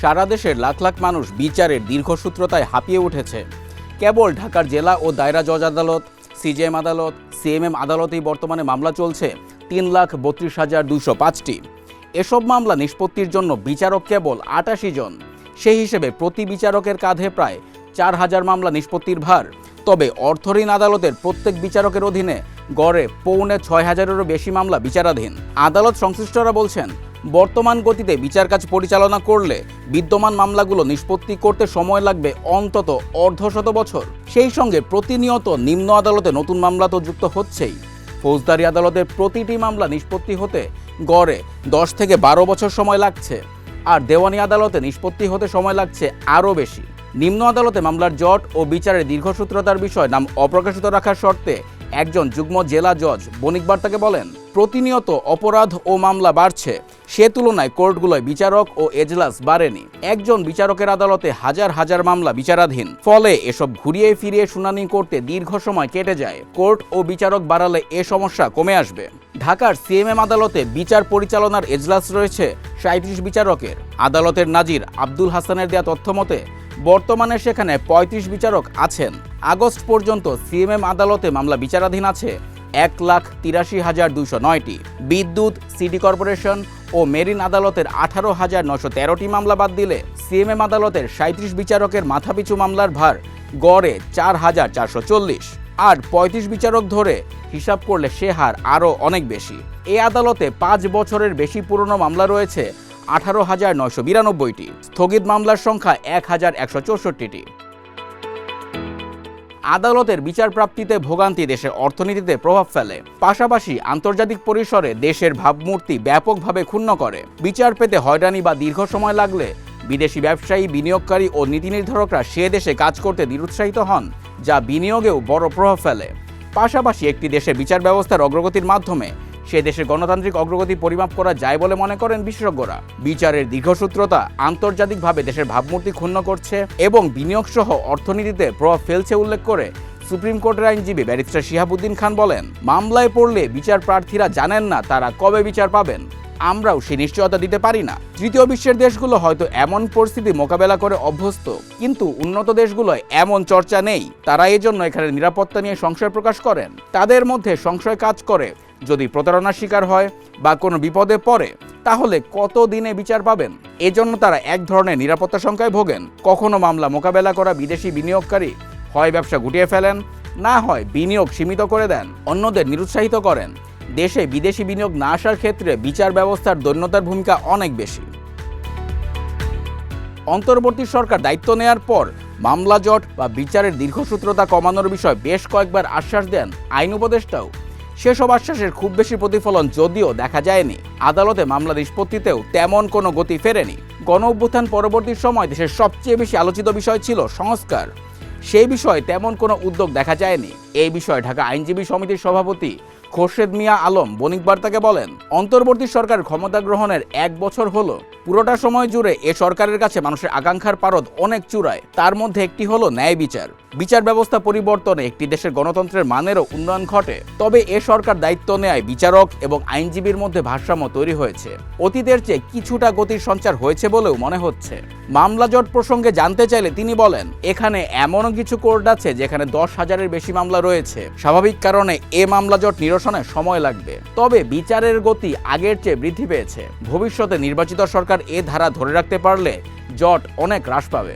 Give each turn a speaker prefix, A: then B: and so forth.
A: সারা দেশের লাখ লাখ মানুষ বিচারের দীর্ঘসূত্রতায় হাঁপিয়ে উঠেছে। কেবল ঢাকার জেলা ও দায়রা জজ আদালত, সিজিএম আদালত, সিএমএম আদালতেই বর্তমানে মামলা চলছে তিন লাখ বত্রিশ হাজার দুশো পাঁচটি। এসব মামলা নিষ্পত্তির জন্য বিচারক কেবল আটাশি জন। সেই হিসেবে প্রতি বিচারকের কাঁধে প্রায় চার হাজার মামলা নিষ্পত্তির ভার। তবে অর্থঋণ আদালতের প্রত্যেক বিচারকের অধীনে গড়ে পৌনে ছয় হাজারেরও বেশি মামলা বিচারাধীন। আদালত সংশ্লিষ্টরা বলছেন বর্তমান গতিতে বিচার কাজ পরিচালনা করলে বিদ্যমান মামলাগুলো নিষ্পত্তি করতে সময় লাগবে অন্তত অর্ধশত বছর। সেই সঙ্গে প্রতিনিয়ত নিম্ন আদালতে নতুন মামলা তো যুক্ত হচ্ছেই। ফৌজদারি আদালতের প্রতিটি মামলা নিষ্পত্তি হতে গড়ে দশ থেকে বারো বছর সময় লাগছে। আর দেওয়ানি আদালতে নিষ্পত্তি হতে সময় লাগছে আরও বেশি। নিম্ন আদালতে মামলার জট ও বিচারের দীর্ঘসূত্রতার বিষয় নাম অপ্রকাশিত রাখার শর্তে একজন যুগ্ম জেলা জজ বণিক বার্তাকে বলেন প্রতিনিয়ত অপরাধ ও মামলা বাড়ছে। সে তুলনায় কোর্টগুলোয় বিচারক ও এজলাস বাড়েনি। একজন বিচারকের আদালতে হাজার হাজার মামলা বিচারাধীন। ফলে এসব ঘুরিয়ে ফিরিয়ে শুনানি করতে দীর্ঘ সময় কেটে যায়। কোর্ট ও বিচারক বাড়ালে এ সমস্যা কমে আসবে। ঢাকার সিএমএম আদালতে বিচার পরিচালনার এজলাস রয়েছে সাঁত্রিশ বিচারকের। আদালতের নাজির আব্দুল হাসানের দেয়া তথ্য মতে, বর্তমানে সেখানে ৩৫ বিচারক আছেন। আগস্ট পর্যন্ত সিএমএম আদালতে মামলা বিচারাধীন আছে এক লাখ তিরাশি হাজার দুশো নয়টি। বিদ্যুৎ, সিটি কর্পোরেশন ও মেরিন আদালতের আঠারো হাজার নশো তেরোটি মামলা বাদ দিলে সিএমএম আদালতের সাঁত্রিশ বিচারকের মাথাপিছু মামলার ভার গড়ে চার হাজার চারশো চল্লিশ। আর পঁয়ত্রিশ বিচারক ধরে হিসাব করলে সে হার আরও অনেক বেশি। এ আদালতে পাঁচ বছরের বেশি পুরনো মামলা রয়েছে আঠারো হাজার নয়শো বিরানব্বইটি। স্থগিত মামলার সংখ্যা এক হাজার একশো চৌষট্টিটি। আদালতের বিচারপ্রাপ্তিতে ভোগান্তি দেশের অর্থনীতিতে প্রভাব ফেলে। পাশাপাশি আন্তর্জাতিক পরিসরে দেশের ভাবমূর্তি ব্যাপকভাবে ক্ষুণ্ণ করে। বিচার পেতে হয়রানি বা দীর্ঘ সময় লাগলে বিদেশি ব্যবসায়ী, বিনিয়োগকারী ও নীতি নির্ধারকরা সে দেশে কাজ করতে নিরুৎসাহিত হন, যা বিনিয়োগেও বড় প্রভাব ফেলে। পাশাপাশি একটি দেশে বিচার ব্যবস্থার অগ্রগতির মাধ্যমে সে দেশের গণতান্ত্রিক অগ্রগতি পরিমাপ করা যায় বলে মনে করেন বিশেষজ্ঞরা। বিচারের দীর্ঘসূত্রতা আন্তর্জাতিকভাবে দেশের ভাবমূর্তি ক্ষুণ্ণ করছে এবং বিনিয়োগ সহ অর্থনীতিতে প্রভাব ফেলছে উল্লেখ করে সুপ্রিম কোর্টের আইনজীবী ব্যারিস্টার শিহাবুদ্দিন খান বলেন, মামলায় পড়লে বিচার প্রার্থীরা জানেন না তারা কবে বিচার পাবেন। আমরাও সে নিশ্চয়তা দিতে পারি না। তৃতীয় বিশ্বের দেশগুলো হয়তো এমন পরিস্থিতি মোকাবেলা করে অভ্যস্ত, কিন্তু উন্নত দেশগুলোয় এমন চর্চা নেই। তারা এজন্য এখানে নিরাপত্তা নিয়ে সংশয় প্রকাশ করেন। তাদের মধ্যে সংশয় কাজ করে যদি প্রতারণার শিকার হয় বা কোনো বিপদে পড়ে, তাহলে কত দিনে বিচার পাবেন? এজন্য তারা এক ধরনের নিরাপত্তা সংখ্যায় ভোগেন। কখনো মামলা মোকাবেলা করা বিদেশি বিনিয়োগকারী হয় ব্যবসা গুটিয়ে ফেলেন, না হয় বিনিয়োগ সীমিত করে দেন, অন্যদের নিরুৎসাহিত করেন। দেশে বিদেশি বিনিয়োগ না আসার ক্ষেত্রে বিচার ব্যবস্থার দৈন্যতার ভূমিকা অনেক বেশি। অন্তর্বর্তী সরকার দায়িত্ব নেয়ার পর মামলা জট বা বিচারের দীর্ঘসূত্রতা কমানোর বিষয়ে বেশ কয়েকবার আশ্বাস দেন আইন উপদেষ্টাও। সেসব আশ্বাসের খুব বেশি প্রতিফলন যদিও দেখা যায়নি। আদালতে মামলা নিষ্পত্তিতেও তেমন কোনো গতি ফেরেনি। গণ অভ্যুত্থান পরবর্তী সময় দেশের সবচেয়ে বেশি আলোচিত বিষয় ছিল সংস্কার। সেই বিষয়ে তেমন কোনো উদ্যোগ দেখা যায়নি। এই বিষয়ে ঢাকা আইনজীবী সমিতির সভাপতি খোরশেদ মিয়া আলম বণিক বার্তাকে বলেন, অন্তর্বর্তী সরকার ক্ষমতা গ্রহণের এক বছর হলো, পুরোটা সময় জুড়ে এ সরকারের কাছে মানুষের আকাঙ্ক্ষার পারদ অনেক চূড়ায়, তার মধ্যে একটি হলো ন্যায় বিচার। বিচার ব্যবস্থা পরিবর্তনে একটি দেশের গণতন্ত্রের মানেরও উন্নয়ন ঘটে, তবে এ সরকার দায়িত্ব নেয় বিচারক এবং আইনজীবীর মধ্যে ভারসাম্য তৈরি হয়েছে। অতীতের চেয়ে কিছুটা গতির সঞ্চার হয়েছে বলেও মনে হচ্ছে। মামলা জট প্রসঙ্গে জানতে চাইলে তিনি বলেন, এখানে এমনও কিছু কোর্ট আছে যেখানে দশ হাজারের বেশি মামলা রয়েছে। স্বাভাবিক কারণে এ মামলা জট নিরসনে সময় লাগবে। তবে বিচারের গতি আগের চেয়ে বৃদ্ধি পেয়েছে। ভবিষ্যতে নির্বাচিত সরকার এ ধারা ধরে রাখতে পারলে জট অনেক হ্রাস পাবে।